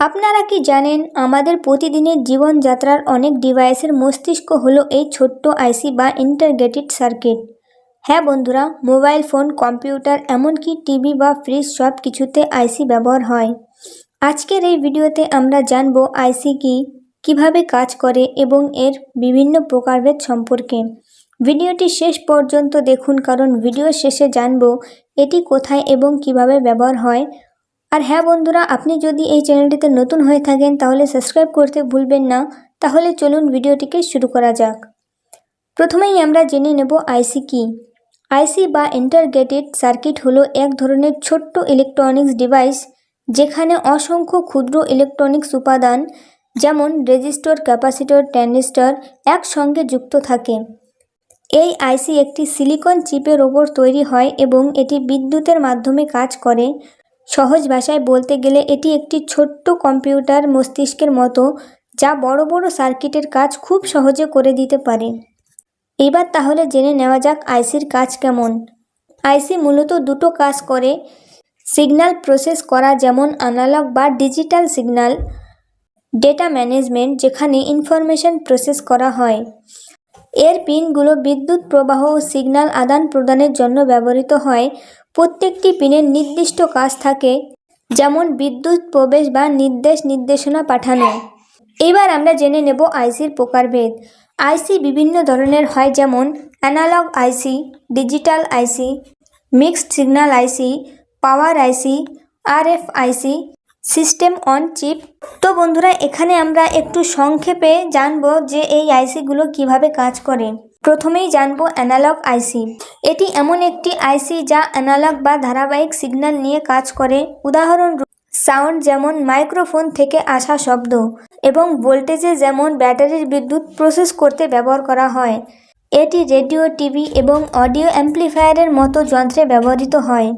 আপনারা কি জানেন, আমাদের প্রতিদিনের জীবনযাত্রার অনেক ডিভাইসের মস্তিষ্ক হলো এই ছোট্ট আইসি বা ইন্টারগ্রেটেড সার্কিট। হ্যাঁ বন্ধুরা, মোবাইল ফোন, কম্পিউটার, এমনকি টিভি বা ফ্রিজ সব কিছুতে আইসি ব্যবহার হয়। আজকের এই ভিডিওতে আমরা জানব আইসি কি, কীভাবে কাজ করে এবং এর বিভিন্ন প্রকারভেদ সম্পর্কে। ভিডিওটি শেষ পর্যন্ত দেখুন, কারণ ভিডিও শেষে জানব এটি কোথায় এবং কীভাবে ব্যবহার হয় আর হ্যাঁ বন্ধুরা, আপনি যদি এই চ্যানেলটিতে নতুন হয়ে থাকেন, তাহলে সাবস্ক্রাইব করতে ভুলবেন না। তাহলে চলুন ভিডিওটিকে শুরু করা যাক। প্রথমেই আমরা জেনে নেব আইসি কি। আইসি বা ইন্টারগ্রেটেড সার্কিট হলো এক ধরনের ছোট্ট ইলেকট্রনিক্স ডিভাইস যেখানে অসংখ্য ক্ষুদ্র ইলেকট্রনিক্স উপাদান, যেমন রেজিস্টর, ক্যাপাসিটর, ট্যানিস্টর, একসঙ্গে যুক্ত থাকে। এই আইসি একটি সিলিকন চিপের ওপর তৈরি হয় এবং এটি বিদ্যুতের মাধ্যমে কাজ করে। সহজ ভাষায় বলতে গেলে এটি একটি ছোট্ট কম্পিউটার মস্তিষ্কের মতো, যা বড় বড় সার্কিটের কাজ খুব সহজে করে দিতে পারে। এবার তাহলে জেনে নেওয়া যাক আইসির কাজ কেমন। আইসি মূলত দুটো কাজ করে, সিগন্যাল প্রসেস করা যেমন অ্যানালগ বা ডিজিটাল সিগন্যাল, ডেটা ম্যানেজমেন্ট, যেখানে ইনফরমেশন প্রসেস করা হয়। এর পিনগুলো বিদ্যুৎ প্রবাহ ও সিগন্যাল আদান প্রদানের জন্য ব্যবহৃত হয়। প্রত্যেকটি পিনের নির্দিষ্ট কাজ থাকে, যেমন বিদ্যুৎ প্রবেশ বা নির্দেশ নির্দেশনা পাঠানো। এবার আমরা জেনে নেব আইসির প্রকারভেদ। আইসি বিভিন্ন ধরনের হয়, যেমন analog IC, digital IC, mixed signal IC, power IC, RF IC system on chip. তো বন্ধুরা, এখানে আমরা একটু সংক্ষেপে জানব যে এই আইসিগুলো কীভাবে কাজ করে। প্রথমেই জানব অ্যানালগ আইসি এটি এমন একটি আইসি যা অ্যানালগ বা ধারাবাহিক সিগন্যাল নিয়ে কাজ করে। উদাহরণ সাউন্ড যেমন মাইক্রোফোন থেকে আসা শব্দ এবং ভোল্টেজে যেমন ব্যাটারির বিদ্যুৎ প্রসেস করতে ব্যবহার করা হয়। এটি রেডিও, টিভি এবং অডিও অ্যাম্প্লিফায়ারের মতো যন্ত্রে ব্যবহৃত হয়।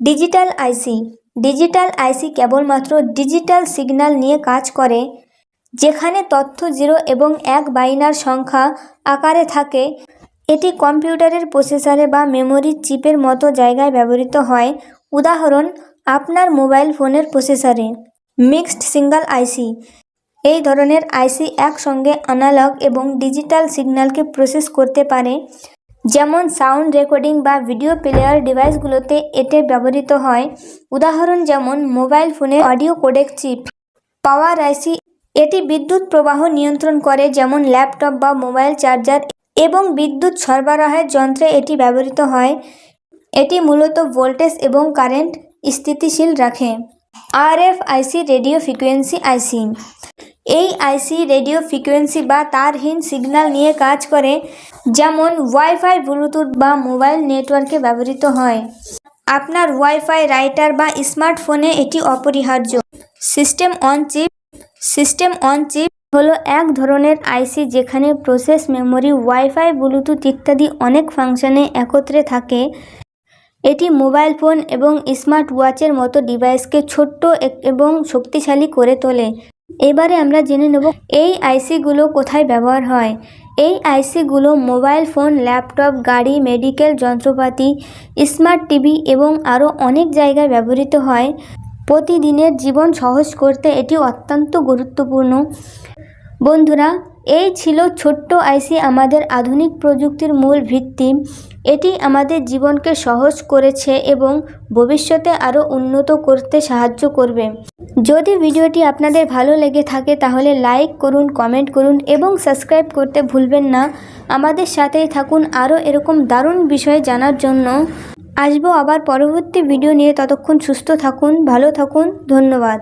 ডিজিটাল আইসি ডিজিটাল আইসি কেবলমাত্র ডিজিটাল সিগন্যাল নিয়ে কাজ করে, যেখানে তথ্য জিরো এবং এক বাইনার সংখ্যা আকারে থাকে, এটি কম্পিউটারের প্রসেসরে বা মেমোরি চিপের মতো জায়গায় ব্যবহৃত হয়। উদাহরণ, আপনার মোবাইল ফোনের প্রসেসরে। Mixed single IC. এই ধরনের আইসি একসঙ্গে অ্যানালগ এবং ডিজিটাল সিগন্যালকে প্রসেস করতে পারে। যেমন সাউন্ড রেকর্ডিং বা ভিডিও প্লেয়ার ডিভাইসগুলোতে এতে ব্যবহৃত হয়। উদাহরণ যেমন মোবাইল ফোনে audio codec chip, power IC, এটি বিদ্যুৎ প্রবাহ নিয়ন্ত্রণ করে যেমন ল্যাপটপ বা মোবাইল চার্জার এবং বিদ্যুৎ সরবরাহের যন্ত্রে এটি ব্যবহৃত হয়। এটি মূলত ভোল্টেজ এবং কারেন্ট স্থিতিশীল রাখে। RF, IC, radio frequency, IC. এই আইসি, রেডিও ফ্রিকোয়েন্সি বা তারহীন সিগন্যাল নিয়ে কাজ করে, যেমন ওয়াইফাই, ব্লুটুথ বা মোবাইল নেটওয়ার্কে ব্যবহৃত হয়। আপনার ওয়াইফাই রাইটার বা স্মার্টফোনে এটি অপরিহার্য। System on chip, system on chip হলো এক ধরনের আইসি যেখানে প্রসেস, মেমোরি, ওয়াইফাই, ব্লুটুথ ইত্যাদি অনেক ফাংশনে একত্রে থাকে। এটি মোবাইল ফোন এবং স্মার্ট ওয়াচের মতো ডিভাইসকে ছোট্ট এবং শক্তিশালী করে তোলে। এবারে আমরা জেনে নেব, এই আইসিগুলো কোথায় ব্যবহার হয়? এই আইসিগুলো মোবাইল ফোন, ল্যাপটপ, গাড়ি, মেডিকেল যন্ত্রপাতি, স্মার্ট টিভি এবং আরও অনেক জায়গায় ব্যবহৃত হয়। প্রতিদিনের জীবন সহজ করতে এটি অত্যন্ত গুরুত্বপূর্ণ। বন্ধুরা, এই ছিল ছোট্ট আইসি আমাদের আধুনিক প্রযুক্তির মূল ভিত্তি। এটি আমাদের জীবনকে সহজ করেছে এবং ভবিষ্যতে আরও উন্নত করতে সাহায্য করবে। যদি ভিডিওটি আপনাদের ভালো লেগে থাকে তাহলে লাইক করুন, কমেন্ট করুন এবং সাবস্ক্রাইব করতে ভুলবেন না। আমাদের সাথেই থাকুন আরও এরকম দারুণ বিষয়ে জানার জন্য। আসব আবার পরবর্তী ভিডিও নিয়ে। ততক্ষণ সুস্থ থাকুন, ভালো থাকুন, ধন্যবাদ।